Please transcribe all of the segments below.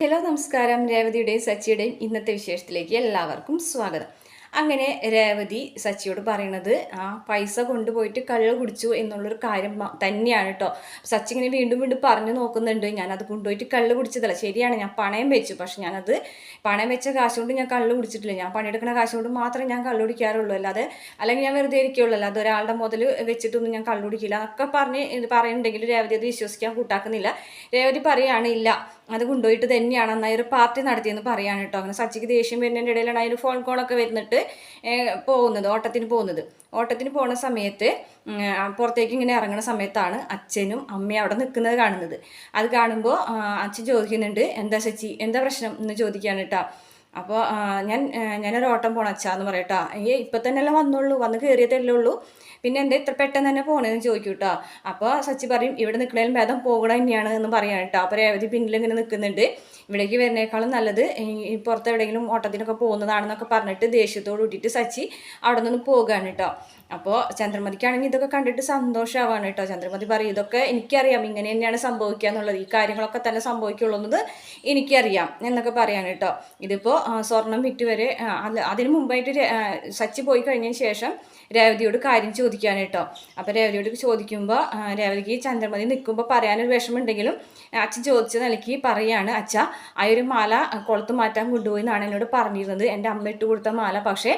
Hello നമസ്കാരം രേവതിയുടെയും സച്ചിയുടെയും ഇന്നത്തെ വിശേഷത്തിലേക്ക് എല്ലാവർക്കും സ്വാഗതം. അങ്ങനെ രേവതി സച്ചിയോട് പറയണത് ആ പൈസ കൊണ്ടുപോയിട്ട് കള്ള് കുടിച്ചു എന്നുള്ളൊരു കാര്യം തന്നെയാണ് കേട്ടോ സച്ചി ഇങ്ങനെ വീണ്ടും വീണ്ടും പറഞ്ഞു നോക്കുന്നുണ്ട്. ഞാനത് കൊണ്ടുപോയിട്ട് കള്ള് കുടിച്ചതല്ല. ശരിയാണ് ഞാൻ പണയം വെച്ചു. പക്ഷെ ഞാനത് പണയം വെച്ച കാശ് കൊണ്ട് ഞാൻ കള്ള് കുടിച്ചിട്ടില്ല. ഞാൻ പണിയെടുക്കുന്ന കാശ് കൊണ്ട് മാത്രമേ ഞാൻ കള്ള് കുടിക്കാറുള്ളൂ. അല്ലാതെ അല്ലെങ്കിൽ ഞാൻ വെറുതെ ഇരിക്കുള്ളൂ. അല്ലാതെ ഒരാളുടെ മുതൽ വെച്ചിട്ടൊന്നും ഞാൻ കള്ള് കുടിക്കില്ല. എന്നൊക്കെ പറഞ്ഞ് പറയുന്നുണ്ടെങ്കിൽ രേവതി അത് വിശ്വസിക്കാൻ കൂട്ടാക്കുന്നില്ല. രേവതി പറയാണ് ഇല്ല അത് കൊണ്ടുപോയിട്ട് തന്നെയാണ്. എന്നാൽ ഒരു പാർട്ടി നടത്തിയെന്ന് പറയാണ് കേട്ടോ അങ്ങനെ സച്ചിക്ക് ദേഷ്യം വരുന്നതിന്റെ ഇടയിലാണ് അതിന് ഫോൺ കോളൊക്കെ വരുന്നിട്ട് പോകുന്നത് ഓട്ടത്തിന് പോകുന്നത്. ഓട്ടത്തിന് പോണ സമയത്ത് പുറത്തേക്ക് ഇങ്ങനെ ഇറങ്ങുന്ന സമയത്താണ് അച്ഛനും അമ്മയും അവിടെ നിൽക്കുന്നത് കാണുന്നത്. അത് കാണുമ്പോൾ അച്ഛൻ ചോദിക്കുന്നുണ്ട് എന്താ സച്ചി എന്താ പ്രശ്നം? എന്ന് ചോദിക്കുകയാണ് കേട്ടോ അപ്പോൾ ഞാൻ ഞാനൊരു ഓട്ടം പോണ അച്ഛാന്ന് പറയട്ടാ ഏ ഇപ്പം തന്നെ തന്നെയല്ലേ വന്നുള്ളൂ വന്ന് കയറിയതല്ലേ ഉള്ളൂ. പിന്നെ എന്താ ഇത്ര പെട്ടെന്ന് തന്നെ പോകണമെന്ന് ചോദിക്കും കേട്ടോ അപ്പോൾ സച്ചി പറയും ഇവിടെ നിൽക്കണേലും ഭേദം പോകണ തന്നെയാണ് എന്ന് പറയാൻ കേട്ടോ അപ്പോൾ രേവതി പിന്നിൽ ഇങ്ങനെ നിൽക്കുന്നുണ്ട്. ഇവിടേക്ക് വരുന്നേക്കാളും നല്ലത്. ഈ- ഈ പുറത്ത് എവിടെയെങ്കിലും ഓട്ടത്തിനൊക്കെ പോകുന്നതാണെന്നൊക്കെ പറഞ്ഞിട്ട് ദേഷ്യത്തോട് കൂട്ടിയിട്ട് സച്ചി അവിടെ നിന്ന് പോകുകയാണ് കേട്ടോ അപ്പോൾ ചന്ദ്രമതിക്കാണെങ്കിൽ ഇതൊക്കെ കണ്ടിട്ട് സന്തോഷമാവാണ് കേട്ടോ ചന്ദ്രമതി പറയും ഇതൊക്കെ എനിക്കറിയാം. ഇങ്ങനെ തന്നെയാണ് സംഭവിക്കുക എന്നുള്ളത് ഈ കാര്യങ്ങളൊക്കെ തന്നെ സംഭവിക്കുള്ളൂ എന്നത് എനിക്കറിയാം എന്നൊക്കെ പറയാൻ കേട്ടോ ഇതിപ്പോൾ സ്വർണം വിറ്റ് വരെ അതിന് മുമ്പായിട്ട് സച്ചി പോയി കഴിഞ്ഞതിന് ശേഷം രേവതിയോട് കാര്യം ചോദിക്കാൻ കേട്ടോ അപ്പോൾ രേവതിയോട് ചോദിക്കുമ്പോൾ രേവതിക്ക് ചന്ദ്രമതി നിൽക്കുമ്പോൾ പറയാനൊരു വിഷമമുണ്ടെങ്കിലും അച്ഛൻ ചോദിച്ച നിലയ്ക്ക് പറയാണ് അച്ഛ ആ ഒരു മാല കുളത്ത് മാറ്റാൻ കൊണ്ടുപോയി എന്നാണ് എന്നോട് പറഞ്ഞിരുന്നത്. എന്റെ അമ്മ ഇട്ട് കൊടുത്ത മാല. പക്ഷേ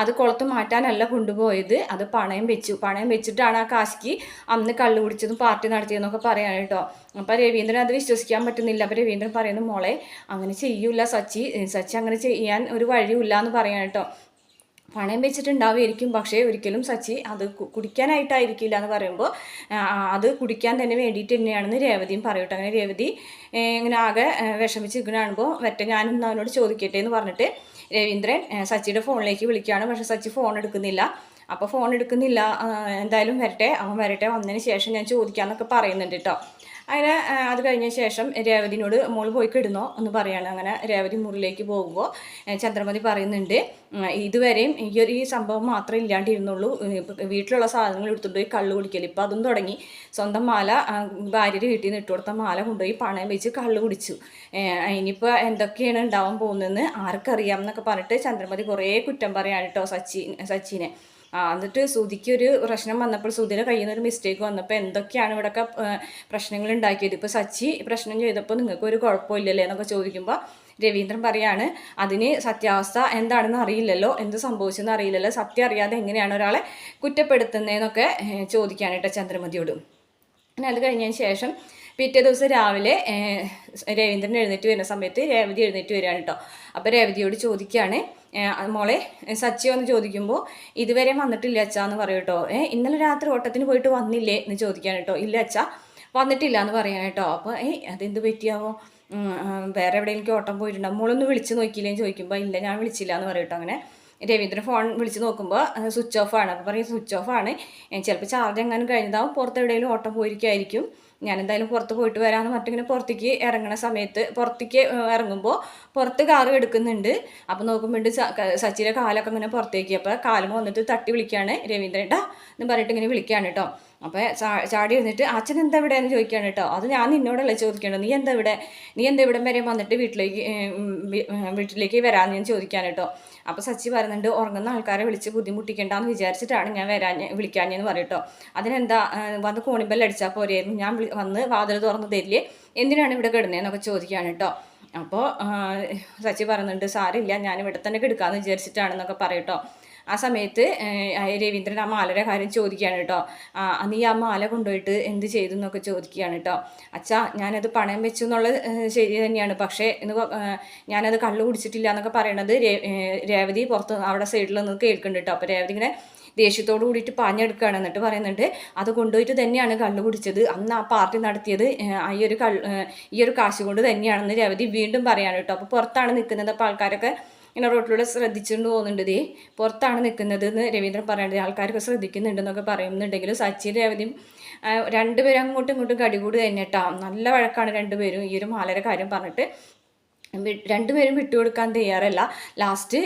അത് കുളത്ത് മാറ്റാനല്ല കൊണ്ടുപോയത്. അത് പണയം വെച്ചു. പണയം വെച്ചിട്ടാണ് ആ കാശിക്ക് അന്ന് കള്ളു കുടിച്ചതും പാർട്ടി നടത്തിയതെന്നൊക്കെ പറയാൻ കേട്ടോ അപ്പോൾ രവീന്ദ്രൻ അത് വിശ്വസിക്കാൻ പറ്റുന്നില്ല. അപ്പോൾ രവീന്ദ്രൻ പറയുന്നു മോളെ അങ്ങനെ ചെയ്യൂല സച്ചി. സച്ചി അങ്ങനെ ചെയ്യാൻ ഒരു വഴിയുമില്ല എന്ന് പറയാൻ കേട്ടോ പണയം വെച്ചിട്ടുണ്ടാവുമായിരിക്കും. പക്ഷേ ഒരിക്കലും സച്ചി അത് കുടിക്കാനായിട്ടായിരിക്കില്ല എന്ന് പറയുമ്പോൾ അത് കുടിക്കാൻ തന്നെ വേണ്ടിയിട്ട് തന്നെയാണെന്ന് രേവതിയും പറയട്ടെ അങ്ങനെ രേവതി ഇങ്ങനെ ആകെ വിഷമിച്ച് കാണുമ്പോൾ മറ്റേ ഞാനൊന്ന് അവനോട് ചോദിക്കട്ടെ എന്ന് പറഞ്ഞിട്ട് രവീന്ദ്രൻ സച്ചിയുടെ ഫോണിലേക്ക് വിളിക്കുകയാണ്. പക്ഷേ സച്ചി ഫോൺ എടുക്കുന്നില്ല. അപ്പോൾ ഫോൺ എടുക്കുന്നില്ല. എന്തായാലും വരട്ടെ അവൻ വരട്ടെ വന്നതിന് ശേഷം ഞാൻ ചോദിക്കാമെന്നൊക്കെ പറയുന്നുണ്ട് കേട്ടോ. അങ്ങനെ അത് കഴിഞ്ഞ ശേഷം രേവതിനോട് മോൾ പോയി കിടുന്നോ എന്ന് പറയാണ്. അങ്ങനെ രേവതി മുറിലേക്ക് പോകുമ്പോൾ ചന്ദ്രമതി പറയുന്നുണ്ട് ഇതുവരെയും ഈ ഒരു സംഭവം മാത്രമേ ഇല്ലാണ്ടിരുന്നുള്ളൂ. വീട്ടിലുള്ള സാധനങ്ങൾ എടുത്തുകൊണ്ട് പോയി കള്ളു കുടിക്കൽ ഇപ്പം അതും തുടങ്ങി. സ്വന്തം മാല ഭാര്യയുടെ വീട്ടിൽ നിന്ന് ഇട്ടു കൊടുത്ത മാല കൊണ്ടുപോയി പണയം വെച്ച് കള്ളു കുടിച്ചു. ഇനിയിപ്പോൾ എന്തൊക്കെയാണ് ഉണ്ടാവാൻ പോകുന്നതെന്ന് ആർക്കറിയാം എന്നൊക്കെ പറഞ്ഞിട്ട് ചന്ദ്രമതി കുറേ കുറ്റം പറയാണ് കേട്ടോ സച്ചിൻ സച്ചിനെ. എന്നിട്ട് സുധിക്ക് ഒരു പ്രശ്നം വന്നപ്പോൾ സുധിയുടെ കയ്യിൽ ഒരു മിസ്റ്റേക്ക് വന്നപ്പോൾ എന്തൊക്കെയാണ് ഇവിടെയൊക്കെ പ്രശ്നങ്ങൾ ഉണ്ടാക്കിയത്? ഇപ്പോൾ സച്ചി പ്രശ്നം ചെയ്തപ്പോൾ നിങ്ങൾക്ക് ഒരു കുഴപ്പമില്ലല്ലേ എന്നൊക്കെ ചോദിക്കുമ്പോൾ രവീന്ദ്രൻ പറയാണ് അതിന് സത്യാവസ്ഥ എന്താണെന്ന് അറിയില്ലല്ലോ. എന്ത് സംഭവിച്ചെന്ന് അറിയില്ലല്ലോ. സത്യം അറിയാതെ എങ്ങനെയാണ് ഒരാളെ കുറ്റപ്പെടുത്തുന്നതെന്നൊക്കെ ചോദിക്കാനായിട്ട് ചന്ദ്രമതിയോട്. പിന്നെ അത് കഴിഞ്ഞതിന് ശേഷം പിറ്റേ ദിവസം രാവിലെ രവീന്ദ്രൻ എഴുന്നേറ്റ് വരുന്ന സമയത്ത് രേവതി എഴുന്നേറ്റ് വരികയാണ് കേട്ടോ. അപ്പോൾ രേവതിയോട് ചോദിക്കുകയാണ് മോളെ സച്ചി എന്ന് ചോദിക്കുമ്പോൾ ഇതുവരെ വന്നിട്ടില്ല അച്ഛാ എന്ന് പറയും കേട്ടോ. ഏഹ് ഇന്നലെ രാത്രി ഓട്ടത്തിന് പോയിട്ട് വന്നില്ലേ എന്ന് ചോദിക്കാൻ കേട്ടോ. ഇല്ല അച്ഛാ വന്നിട്ടില്ല എന്ന് പറയാൻ കേട്ടോ. അപ്പോൾ ഏയ് അതെന്ത് പറ്റിയാവോ? വേറെ എവിടെയെങ്കിലും ഓട്ടം പോയിട്ടുണ്ടാവും മോളൊന്ന് വിളിച്ച് നോക്കിയില്ലേന്ന് ചോദിക്കുമ്പോൾ ഇല്ല ഞാൻ വിളിച്ചില്ല എന്ന് പറയും കേട്ടോ അങ്ങനെ. രവീന്ദ്രൻ ഫോൺ വിളിച്ച് നോക്കുമ്പോൾ സ്വിച്ച് ഓഫ് ആണ്. അപ്പോൾ പറയും സ്വിച്ച് ഓഫ് ആണ്. ചിലപ്പോൾ ചാർജ് എങ്ങാനും കഴിഞ്ഞതാവും പുറത്തെവിടെയെങ്കിലും ഓട്ടം പോയിരിക്കുമായിരിക്കും ഞാൻ എന്തായാലും പുറത്ത് പോയിട്ട് വരാമെന്ന് പറഞ്ഞിങ്ങനെ പുറത്തേക്ക് ഇറങ്ങണ സമയത്ത് പുറത്തേക്ക് ഇറങ്ങുമ്പോൾ പുറത്ത് കാറ് എടുക്കുന്നുണ്ട്. അപ്പോൾ നോക്കുമ്പോൾ സച്ചിയുടെ കാലൊക്കെ ഇങ്ങനെ പുറത്തേക്ക്. അപ്പോൾ കാലും വന്നിട്ട് തട്ടി വിളിക്കുകയാണ് രവീന്ദ്രേട്ടാ എന്ന് പറഞ്ഞിട്ട് ഇങ്ങനെ വിളിക്കുകയാണ് കേട്ടോ അപ്പോൾ ചാടി എഴുന്നിട്ട് അച്ഛൻ എന്താ ഇവിടെ എന്ന് ചോദിക്കുകയാണ് കേട്ടോ. അത് ഞാൻ നിന്നോടല്ലേ ചോദിക്കേണ്ടത്? നീ എന്താ ഇവിടെ നീ എന്താ ഇവിടെ വരെ വന്നിട്ട് വീട്ടിലേക്ക് വീട്ടിലേക്ക് വരാമെന്ന് ഞാൻ ചോദിക്കാൻ കേട്ടോ. അപ്പോൾ സച്ചി പറയുന്നുണ്ട് ഉറങ്ങുന്ന ആൾക്കാരെ വിളിച്ച് ബുദ്ധിമുട്ടിക്കേണ്ടെന്ന് വിചാരിച്ചിട്ടാണ് ഞാൻ വരാൻ വിളിക്കാഞ്ഞെന്ന് പറയട്ടോ. അതിനെന്താ വന്ന് കോണിബെല്ല് അടിച്ചാൽ പോരെയായിരുന്നു ഞാൻ വന്ന് വാതിൽ തുറന്ന് തരില്ലേ എന്തിനാണ് ഇവിടെ കിടന്നതെന്നൊക്കെ ചോദിക്കുകയാണ് കേട്ടോ. അപ്പോൾ സച്ചി പറയുന്നുണ്ട് സാരില്ല ഞാൻ ഇവിടെ തന്നെ കിടക്കാമെന്ന് വിചാരിച്ചിട്ടാണെന്നൊക്കെ പറയട്ടോ. ആ സമയത്ത് രവീന്ദ്രൻ ആ മാലയുടെ കാര്യം ചോദിക്കുകയാണ് കേട്ടോ. നീ ആ മാല കൊണ്ടുപോയിട്ട് എന്ത് ചെയ്തു എന്നൊക്കെ ചോദിക്കുകയാണ് കേട്ടോ. അച്ഛാ ഞാനത് പണയം വെച്ചു എന്നുള്ളത് ശരി തന്നെയാണ്. പക്ഷേ എന്ന് ഞാനത് കള്ളു കുടിച്ചിട്ടില്ല എന്നൊക്കെ പറയണത് രേവതി പുറത്ത് അവിടെ സൈഡിൽ നിന്ന് കേൾക്കുന്നുണ്ട് കേട്ടോ. അപ്പോൾ രേവതി ഇങ്ങനെ ദേഷ്യത്തോട് കൂടിയിട്ട് പാഞ്ഞെടുക്കുകയാണ്. എന്നിട്ട് പറയുന്നുണ്ട് അത് കൊണ്ടുപോയിട്ട് തന്നെയാണ് കള്ളു കുടിച്ചത്. അന്ന് ആ പാർട്ടി നടത്തിയത് ഈ ഒരു കള്ള് ഈ ഒരു കാശ് കൊണ്ട് തന്നെയാണെന്ന് രവതി വീണ്ടും പറയാണ് കേട്ടോ. അപ്പോൾ പുറത്താണ് നിൽക്കുന്നത്. അപ്പോൾ ആൾക്കാരൊക്കെ ഇങ്ങനെ റോട്ടിലൂടെ ശ്രദ്ധിച്ചുകൊണ്ട് പോകുന്നുണ്ട് ദേ. പുറത്താണ് നിൽക്കുന്നത് എന്ന് രവീന്ദ്രൻ പറയേണ്ടത് ആൾക്കാരൊക്കെ ശ്രദ്ധിക്കുന്നുണ്ടെന്നൊക്കെ പറയുന്നുണ്ടെങ്കിലും സച്ചിൻ രവതിയും രണ്ടുപേരും അങ്ങോട്ടും ഇങ്ങോട്ടും കടികൂടി തന്നെ കേട്ടോ നല്ല വഴക്കാണ് രണ്ടുപേരും ഈ ഒരു മാലയുടെ കാര്യം പറഞ്ഞിട്ട്. രണ്ടുപേരും വിട്ടുകൊടുക്കാൻ തയ്യാറല്ല. ലാസ്റ്റ്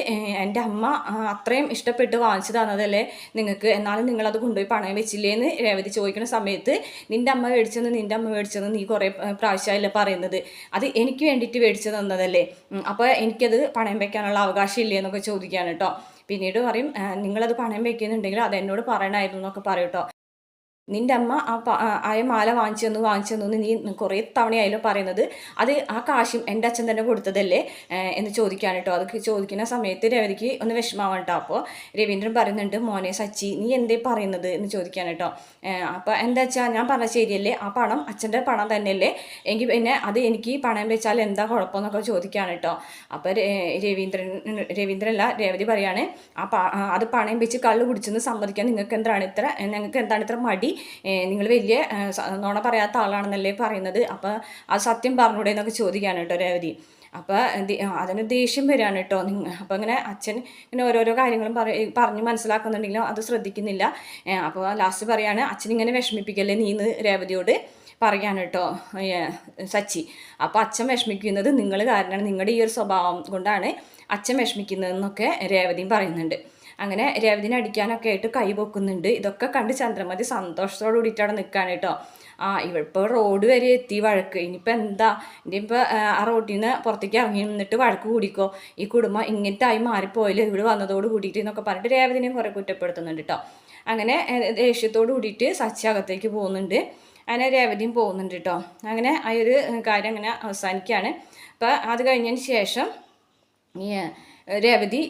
എന്റെ അമ്മ അത്രയും ഇഷ്ടപ്പെട്ട് വാങ്ങിച്ചു തന്നതല്ലേ നിങ്ങൾക്ക്? എന്നാലും നിങ്ങളത് കൊണ്ടുപോയി പണയം വെച്ചില്ലേ എന്ന് രേവതി ചോദിക്കുന്ന സമയത്ത് നിന്റെ അമ്മ മേടിച്ചെന്ന് നിന്റെ അമ്മ മേടിച്ചെന്ന് നീ കുറേ പ്രാവശ്യമായില്ല പറയുന്നത്? അത് എനിക്ക് വേണ്ടിയിട്ട് മേടിച്ചു തന്നതല്ലേ? അപ്പോൾ എനിക്കത് പണയം വെക്കാനുള്ള അവകാശം ഇല്ലേ? എന്നൊക്കെ ചോദിക്കുകയാണ് കേട്ടോ. പിന്നീട് പറയും "ആ, നിങ്ങളത് പണയം വെക്കുന്നുണ്ടെങ്കിൽ അത് എന്നോട് പറയണമായിരുന്നു എന്നൊക്കെ പറയും കേട്ടോ. നിന്റെ അമ്മ ആ ആയ മാല വാങ്ങിച്ചു തന്നു വാങ്ങിച്ചു തന്നു നീ കുറേ തവണയായാലും പറയുന്നത്. അത് ആ കാശും എന്റെ അച്ഛൻ തന്നെ കൊടുത്തതല്ലേ? എന്ന് ചോദിക്കാൻ കേട്ടോ അതൊക്കെ ചോദിക്കുന്ന സമയത്ത് രവിക്ക് ഒന്ന് വിഷമാവാണ് കേട്ടോ അപ്പോൾ രവീന്ദ്രൻ പറയുന്നുണ്ട് മോനെ സച്ചി നീ എന്തേ പറയുന്നത്? എന്ന് ചോദിക്കാൻ കേട്ടോ അപ്പോൾ എന്താ വെച്ചാൽ ഞാൻ പറഞ്ഞ ശരിയല്ലേ? ആ പണം അച്ഛന്റെ പണം തന്നെയല്ലേ? എങ്കിൽ പിന്നെ അത് എനിക്ക് പണം വെച്ചാൽ എന്താ കുഴപ്പമെന്നൊക്കെ ചോദിക്കുകയാണ് കേട്ടോ അപ്പോൾ രവീന്ദ്രൻ രവീന്ദ്രനല്ല രേവതി പറയാണ് ആ അത് പണയം വെച്ച് കള്ളു കുടിച്ചെന്ന് സമ്മതിക്കാൻ നിങ്ങൾക്ക് എന്താണ് ഇത്ര നിങ്ങൾക്ക് എന്താണ് ഇത്ര മടി? നിങ്ങൾ വലിയ നോണ പറയാത്ത ആളാണെന്നല്ലേ പറയുന്നത്. അപ്പോൾ ആ സത്യം പറഞ്ഞൂടെ എന്നൊക്കെ ചോദിക്കുകയാണ് കേട്ടോ രേവതി. അപ്പോൾ അതിന് ദേഷ്യം വരികയാണ് കേട്ടോ. അപ്പോൾ ഇങ്ങനെ അച്ഛൻ ഇങ്ങനെ ഓരോരോ കാര്യങ്ങളും പറ പറഞ്ഞ് മനസ്സിലാക്കുന്നുണ്ടെങ്കിലും അത് ശ്രദ്ധിക്കുന്നില്ല. അപ്പോൾ ലാസ്റ്റ് പറയാണ് അച്ഛൻ ഇങ്ങനെ വിഷമിപ്പിക്കല്ലേ നീന്ന് രേവതിയോട് പറയാണ് കേട്ടോ സച്ചി. അപ്പോൾ അച്ഛൻ വിഷമിക്കുന്നത് നിങ്ങൾ കാരണമാണ്. നിങ്ങളുടെ ഈ ഒരു സ്വഭാവം കൊണ്ടാണ് അച്ഛൻ വിഷമിക്കുന്നതെന്നൊക്കെ രേവതിയും പറയുന്നുണ്ട്. അങ്ങനെ രേവതിനെ അടിക്കാനൊക്കെ ആയിട്ട് കൈ പൊക്കുന്നുണ്ട്. ഇതൊക്കെ കണ്ട് ചന്ദ്രമതി സന്തോഷത്തോട് കൂടിയിട്ടാണ് നിൽക്കാൻ കേട്ടോ. ആ ഇവിടിപ്പോൾ റോഡ് വരെ എത്തി വഴക്ക്. ഇനിയിപ്പോൾ എന്താ? ഇനിയിപ്പോൾ ആ റോട്ടിൽ നിന്ന് പുറത്തേക്ക് ഇറങ്ങി നിന്നിട്ട് വഴക്ക് കൂടിക്കോ. ഈ കുടുംബം ഇങ്ങനത്തെ ആയി മാറിപ്പോയില്ല ഇവിടെ വന്നതോട് കൂടിയിട്ട് എന്നൊക്കെ പറഞ്ഞിട്ട് രേവതിനെയും കുറേ കുറ്റപ്പെടുത്തുന്നുണ്ട് കേട്ടോ. അങ്ങനെ ദേഷ്യത്തോട് കൂടിയിട്ട് സച്ചി അകത്തേക്ക് പോകുന്നുണ്ട്. അങ്ങനെ രേവതിയും പോകുന്നുണ്ട് കേട്ടോ. അങ്ങനെ ആ ഒരു കാര്യം അങ്ങനെ അവസാനിക്കുകയാണ് അപ്പോൾ അത് കഴിഞ്ഞതിന് ശേഷം രേവതി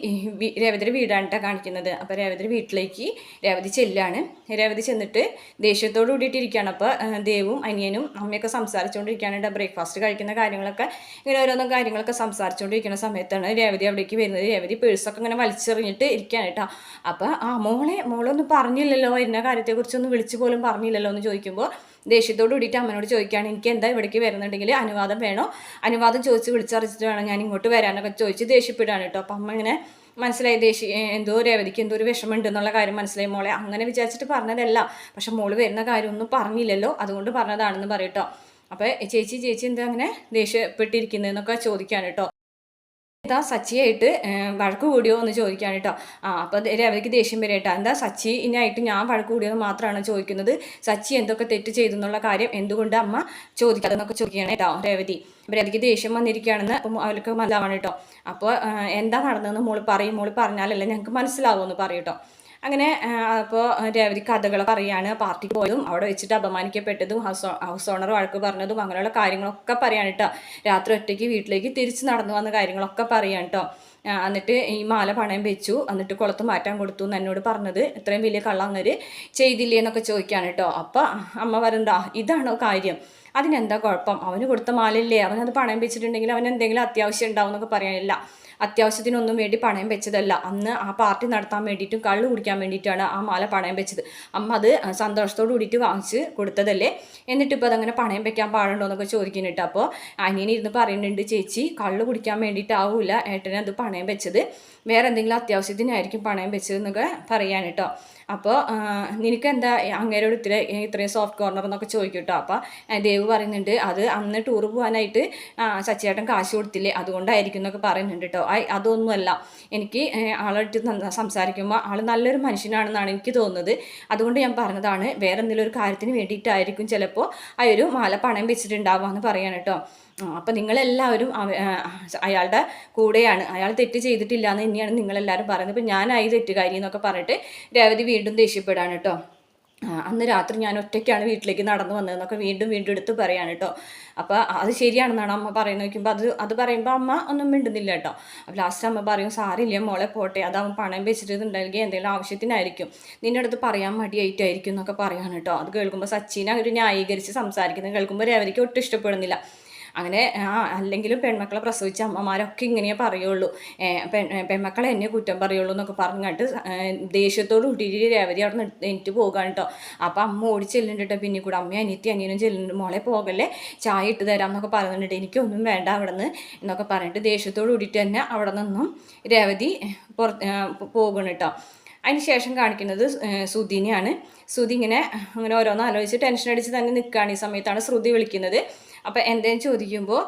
രേവതിയുടെ വീടാണ് കാണിക്കുന്നത്. അപ്പോൾ രേവതിയുടെ വീട്ടിലേക്ക് രേവതി ചെല്ലാണ്. രേവതി ചെന്നിട്ട് ദേഷ്യത്തോട് കൂടിയിട്ട് ഇരിക്കുകയാണ് അപ്പോൾ ദേവും അനിയനും അമ്മയൊക്കെ സംസാരിച്ചുകൊണ്ടിരിക്കുകയാണ് ബ്രേക്ക്ഫാസ്റ്റ് കഴിക്കുന്ന കാര്യങ്ങളൊക്കെ ഇങ്ങനെ ഓരോന്നും കാര്യങ്ങളൊക്കെ സംസാരിച്ചുകൊണ്ടിരിക്കുന്ന സമയത്താണ് രേവതി അവിടേക്ക് വരുന്നത്. രേവതി പേഴ്സൊക്കെ ഇങ്ങനെ വലിച്ചെറിഞ്ഞിട്ട് ഇരിക്കുകയാണ് കേട്ടോ അപ്പോൾ ആ മോളെ മോളൊന്നും പറഞ്ഞില്ലല്ലോ. ഇന്ന കാര്യത്തെക്കുറിച്ചൊന്നും വിളിച്ചു പോലും പറഞ്ഞില്ലല്ലോ എന്ന് ചോദിക്കുമ്പോൾ ദേഷ്യത്തോട് കൂടിയിട്ട് അമ്മനോട് ചോദിക്കുകയാണ് എനിക്ക് എന്താ ഇവിടേക്ക് വരുന്നുണ്ടെങ്കിൽ അനുവാദം വേണോ? അനുവാദം ചോദിച്ച് വിളിച്ചറിച്ചിട്ട് വേണം ഞാൻ ഇങ്ങോട്ട് വരാനൊക്കെ ചോദിച്ച് ദേഷ്യപ്പെടുകയാണ് കേട്ടോ. അപ്പം അമ്മ ഇങ്ങനെ മനസ്സിലായി ദേഷ്യ എന്തോ രേവതിക്ക് എന്തോ ഒരു വിഷമമുണ്ട് എന്നുള്ള കാര്യം മനസ്സിലായി മോളെ. അങ്ങനെ വിചാരിച്ചിട്ട് പറഞ്ഞതല്ല. പക്ഷെ മോൾ വരുന്ന കാര്യമൊന്നും പറഞ്ഞില്ലല്ലോ. അതുകൊണ്ട് പറഞ്ഞതാണെന്ന് പറയട്ടോ അപ്പോൾ ചേച്ചി ചേച്ചി എന്താ അങ്ങനെ ദേഷ്യപ്പെട്ടിരിക്കുന്നതെന്നൊക്കെ ചോദിക്കുകയാണ് കേട്ടോ. എന്താ സച്ചിയായിട്ട് വഴക്ക് കൂടിയോ എന്ന് ചോദിക്കുകയാണ് കേട്ടോ. ആ അപ്പോൾ അവർക്ക് ദേഷ്യം വരെ കേട്ടോ. എന്താ സച്ചി ഇനായിട്ട് ഞാൻ വഴക്ക് കൂടിയോ എന്ന് മാത്രമാണ് ചോദിക്കുന്നത്? സച്ചി എന്തൊക്കെ തെറ്റ് ചെയ്തു എന്നുള്ള കാര്യം എന്തുകൊണ്ട് അമ്മ ചോദിക്കാതെന്നൊക്കെ ചോദിക്കുകയാണ് കേട്ടോ രേവതി. രേവതിക്ക് ദേഷ്യം വന്നിരിക്കുകയാണെന്ന് അവർക്ക് മനസ്സിലാവാണ് കേട്ടോ. അപ്പോൾ എന്താ നടന്നതെന്ന് മോൾ പറയും. മോൾ പറഞ്ഞാലല്ലേ ഞങ്ങൾക്ക് മനസ്സിലാവുമെന്ന് പറയും കേട്ടോ. അങ്ങനെ അപ്പോൾ രേവതി കഥകളൊക്കെ അറിയാണ്. പാർട്ടിക്ക് പോയതും അവിടെ വെച്ചിട്ട് അപമാനിക്കപ്പെട്ടതും ഹൗസ് ഹൗസ് ഓണർ വഴക്ക് പറഞ്ഞതും അങ്ങനെയുള്ള കാര്യങ്ങളൊക്കെ പറയാണ് കേട്ടോ രാത്രി ഒറ്റയ്ക്ക് വീട്ടിലേക്ക് തിരിച്ച് നടന്നു വന്ന കാര്യങ്ങളൊക്കെ പറയാൻ കേട്ടോ എന്നിട്ട് ഈ മാല പണയം വെച്ചു. എന്നിട്ട് കുളത്ത് മാറ്റാൻ കൊടുത്തു എന്ന് എന്നോട് പറഞ്ഞത്. ഇത്രയും വലിയ കള്ളങ്ങര് ചെയ്തില്ലേ എന്നൊക്കെ ചോദിക്കുകയാണ് കേട്ടോ അപ്പം അമ്മ പറയുന്നുണ്ട് ഇതാണോ കാര്യം? അതിനെന്താ കുഴപ്പം? അവന് കൊടുത്ത മാലയില്ലേ? അവനത് പണയം വെച്ചിട്ടുണ്ടെങ്കിൽ അവൻ എന്തെങ്കിലും അത്യാവശ്യം ഉണ്ടാവും എന്നൊക്കെ പറയാനില്ല. അത്യാവശ്യത്തിനൊന്നും വേണ്ടി പണയം വെച്ചതല്ല. അന്ന് ആ പാർട്ടി നടത്താൻ വേണ്ടിയിട്ടും കള്ള് കുടിക്കാൻ വേണ്ടിയിട്ടാണ് ആ മാല പണയം വെച്ചത്. അമ്മ അത് സന്തോഷത്തോട് കൂടിയിട്ട് വാങ്ങിച്ച് കൊടുത്തതല്ലേ? എന്നിട്ട് ഇപ്പോൾ അതങ്ങനെ പണയം വെക്കാൻ പാടുണ്ടോ എന്നൊക്കെ ചോദിക്കുന്നുണ്ട്. അപ്പോൾ അനിയനെ ഇരുന്ന് പറയുന്നുണ്ട് ചേച്ചി കള്ള് കുടിക്കാൻ വേണ്ടിയിട്ടാവില്ല ഏട്ടനെ അത് പണയം വെച്ചത്. വേറെ എന്തെങ്കിലും അത്യാവശ്യത്തിനായിരിക്കും പണയം വെച്ചതെന്നൊക്കെ പറയാൻ കേട്ടോ അപ്പോൾ നിനക്ക് എന്താ അങ്ങേരോട് ഇത്ര ഇത്രയും സോഫ്റ്റ് കോർണർ എന്നൊക്കെ ചോദിക്കും കേട്ടോ അപ്പോൾ ദേവ് പറയുന്നുണ്ട് അത് അന്ന് ടൂർ പോകാനായിട്ട് ചച്ചിയേട്ടൻ കാശ് കൊടുത്തില്ലേ അതുകൊണ്ടായിരിക്കും എന്നൊക്കെ പറയുന്നുണ്ട് കേട്ടോ അതൊന്നുമല്ല. എനിക്ക് ആളായിട്ട് സംസാരിക്കുമ്പോൾ ആൾ നല്ലൊരു മനുഷ്യനാണെന്നാണ് എനിക്ക് തോന്നുന്നത്. അതുകൊണ്ട് ഞാൻ പറഞ്ഞതാണ് വേറെ എന്തെങ്കിലും ഒരു കാര്യത്തിന് വേണ്ടിയിട്ടായിരിക്കും ചിലപ്പോൾ ആ ഒരു മാല പണയം വെച്ചിട്ടുണ്ടാവുക എന്ന് പറയാണ് കേട്ടോ അപ്പം നിങ്ങളെല്ലാവരും അയാളുടെ കൂടെയാണ്. അയാൾ തെറ്റ് ചെയ്തിട്ടില്ല എന്ന് തന്നെയാണ് നിങ്ങളെല്ലാവരും പറയുന്നത്. ഇപ്പം ഞാനായി തെറ്റുകാരി എന്നൊക്കെ പറഞ്ഞിട്ട് രേവതി വീണ്ടും ദേഷ്യപ്പെടാണ് കേട്ടോ. അന്ന് രാത്രി ഞാൻ ഒറ്റയ്ക്കാണ് വീട്ടിലേക്ക് നടന്നു വന്നതെന്നൊക്കെ വീണ്ടും വീണ്ടും എടുത്ത് പറയാണ് കേട്ടോ. അപ്പോൾ അത് ശരിയാണെന്നാണ് അമ്മ പറയുന്നത് നോക്കുമ്പോൾ അത് അത് പറയുമ്പോൾ അമ്മ ഒന്നും മിണ്ടുന്നില്ല കേട്ടോ. അപ്പോൾ ലാസ്റ്റ് അമ്മ പറയും സാറില്ല മോളെ പോട്ടെ. അത് അവൻ പണം വെച്ചിട്ടുണ്ടെങ്കിൽ എന്തെങ്കിലും ആവശ്യത്തിനായിരിക്കും. നിന്റെ അടുത്ത് പറയാൻ മടിയായിട്ടായിരിക്കും എന്നൊക്കെ പറയാണ് കേട്ടോ. അത് കേൾക്കുമ്പോൾ സച്ചിനെ ഒരു ന്യായീകരിച്ച് സംസാരിക്കുന്നത് കേൾക്കുമ്പോൾ രേവതിക്ക് ഒട്ടും ഇഷ്ടപ്പെടുന്നില്ല. അങ്ങനെ ആ അല്ലെങ്കിലും പെൺമക്കളെ പ്രസവിച്ച അമ്മമാരൊക്കെ ഇങ്ങനെ പറയുള്ളൂ. പെൺ പെൺമക്കളെ എന്നെ കുറ്റം പറയുള്ളൂ എന്നൊക്കെ പറഞ്ഞിട്ട് ദേഷ്യത്തോട് കൂട്ടിയിട്ട് രേവതി അവിടെ നിന്ന് എനിക്ക് പോകാൻ കേട്ടോ അപ്പം അമ്മ ഓടി ചെല്ലുന്നുണ്ട് പിന്നെ കൂടെ. അമ്മയും അനിയത്തി അനിയനും ചെല്ലുന്നുണ്ട്. മോളെ പോകല്ലേ ചായ ഇട്ട് തരാം എന്നൊക്കെ പറയുന്നുണ്ട് എനിക്കൊന്നും വേണ്ട അവിടെ നിന്ന് എന്നൊക്കെ പറഞ്ഞിട്ട് ദേഷ്യത്തോട് കൂടിയിട്ട് തന്നെ അവിടെ നിന്നും രേവതി പുറത്ത് പോകണം കേട്ടോ അതിന് ശേഷം കാണിക്കുന്നത് സുധീനെയാണ്. സുധി ഇങ്ങനെ അങ്ങനെ ഓരോന്ന് ആലോചിച്ച് ടെൻഷൻ അടിച്ച് തന്നെ നിൽക്കുകയാണ് ഈ സമയത്താണ് ശ്രുതി വിളിക്കുന്നത്. അപ്പോൾ എന്തേലും ചോദിക്കുമ്പോൾ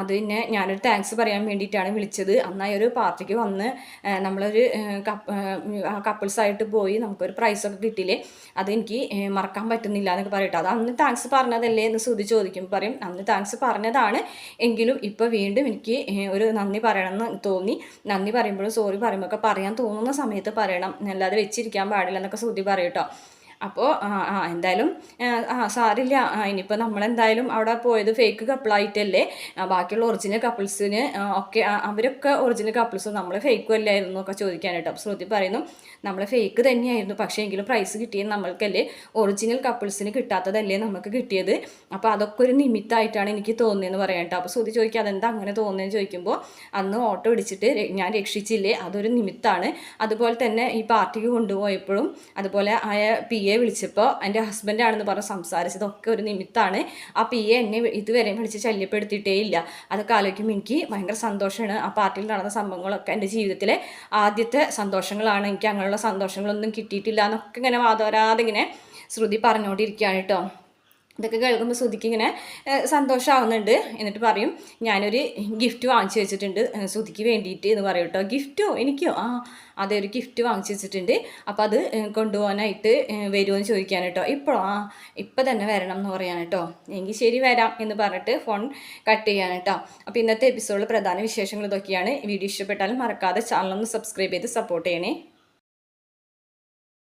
അത് പിന്നെ ഞാനൊരു താങ്ക്സ് പറയാൻ വേണ്ടിയിട്ടാണ് വിളിച്ചത്. അന്നായി ഒരു പാർട്ടിക്ക് വന്ന് നമ്മളൊരു കപ്പിൾസായിട്ട് പോയി നമുക്കൊരു പ്രൈസൊക്കെ കിട്ടിയില്ലേ? അതെനിക്ക് മറക്കാൻ പറ്റുന്നില്ല എന്നൊക്കെ പറയട്ടെ. അത് അന്ന് താങ്ക്സ് പറഞ്ഞതല്ലേ എന്ന് ശ്രുതി ചോദിക്കുമ്പോൾ പറയും. അന്ന് താങ്ക്സ് പറഞ്ഞതാണ്. എങ്കിലും ഇപ്പോൾ വീണ്ടും എനിക്ക് ഒരു നന്ദി പറയണമെന്ന് തോന്നി. നന്ദി പറയുമ്പോഴും സോറി പറയുമ്പോൾ ഒക്കെ പറയാൻ തോന്നുന്ന സമയത്ത് പറയണം. അല്ലാതെ വെച്ചിരിക്കാൻ പാടില്ല എന്നൊക്കെ ശ്രുതി പറയട്ടോ അപ്പോൾ ആ എന്തായാലും ആ, സാറില്ല ഇനിയിപ്പോൾ നമ്മളെന്തായാലും അവിടെ പോയത് ഫേക്ക് കപ്പിളായിട്ടല്ലേ ബാക്കിയുള്ള ഒറിജിനൽ കപ്പിൾസിന് ഒക്കെ അവരൊക്കെ ഒറിജിനൽ കപ്പിൾസ് നമ്മൾ ഫേക്കും അല്ലായിരുന്നു ഒക്കെ ചോദിക്കാനായിട്ട് അപ്പോൾ ശ്രുതി പറയുന്നു നമ്മൾ ഫേക്ക് തന്നെയായിരുന്നു പക്ഷേ എങ്കിലും പ്രൈസ് കിട്ടിയത് നമ്മൾക്കല്ലേ? ഒറിജിനൽ കപ്പിൾസിന് കിട്ടാത്തതല്ലേ നമുക്ക് കിട്ടിയത്? അപ്പോൾ അതൊക്കെ ഒരു നിമിത്തമായിട്ടാണ് എനിക്ക് തോന്നിയെന്ന് പറയാം കേട്ടോ അപ്പോൾ ശ്രുതി ചോദിക്കുക അതെന്താ അങ്ങനെ തോന്നിയെന്ന് ചോദിക്കുമ്പോൾ അന്ന് ഓട്ടോ ഇടിച്ചിട്ട് ഞാൻ രക്ഷിച്ചില്ലേ? അതൊരു നിമിത്താണ്. അതുപോലെ തന്നെ ഈ പാർട്ടിക്ക് കൊണ്ടുപോയപ്പോഴും അതുപോലെ ആയ പി വിളിച്ചപ്പോൾ എന്റെ ഹസ്ബൻഡാണെന്ന് പറഞ്ഞ് സംസാരിച്ചതൊക്കെ ഒരു നിമിത്തമാണ്. ആ പി എ എന്നെ ഇതുവരെയും വിളിച്ച് ശല്യപ്പെടുത്തിയിട്ടേ ഇല്ല. അതൊക്കെ ആലോചിക്കുമ്പോൾ എനിക്ക് ഭയങ്കര സന്തോഷമാണ്. ആ പാർട്ടിയിൽ നടന്ന സംഭവങ്ങളൊക്കെ എന്റെ ജീവിതത്തിലെ ആദ്യത്തെ സന്തോഷങ്ങളാണ്. എനിക്ക് അങ്ങനെയുള്ള സന്തോഷങ്ങളൊന്നും കിട്ടിയിട്ടില്ല എന്നൊക്കെ ഇങ്ങനെ വാതോരാതെ ഇങ്ങനെ ശ്രുതി പറഞ്ഞുകൊണ്ടിരിക്കുകയാണ് കേട്ടോ. ഇതൊക്കെ കേൾക്കുമ്പോൾ ശ്രുതിക്ക് ഇങ്ങനെ സന്തോഷമാവുന്നുണ്ട് എന്നിട്ട് പറയും ഞാനൊരു ഗിഫ്റ്റ് വാങ്ങിച്ചു വെച്ചിട്ടുണ്ട് ശ്രുതിക്ക് വേണ്ടിയിട്ട് എന്ന് പറയും കേട്ടോ ഗിഫ്റ്റോ എനിക്കോ? ആ അതെ ഒരു ഗിഫ്റ്റ് വാങ്ങിച്ചു വെച്ചിട്ടുണ്ട്. അപ്പോൾ അത് കൊണ്ടുപോകാനായിട്ട് വരുമെന്ന് ചോദിക്കാൻ കേട്ടോ ഇപ്പോഴോ ആ ഇപ്പം തന്നെ വരണം എന്ന് പറയാൻ കേട്ടോ എങ്കിൽ ശരി വരാം എന്ന് പറഞ്ഞിട്ട് ഫോൺ കട്ട് ചെയ്യാൻ കേട്ടോ അപ്പോൾ ഇന്നത്തെ എപ്പിസോഡിൽ പ്രധാന വിശേഷങ്ങൾ ഇതൊക്കെയാണ്. വീഡിയോ ഇഷ്ടപ്പെട്ടാലും മറക്കാതെ ചാനലൊന്ന് സബ്സ്ക്രൈബ് ചെയ്ത് സപ്പോർട്ട് ചെയ്യണേ.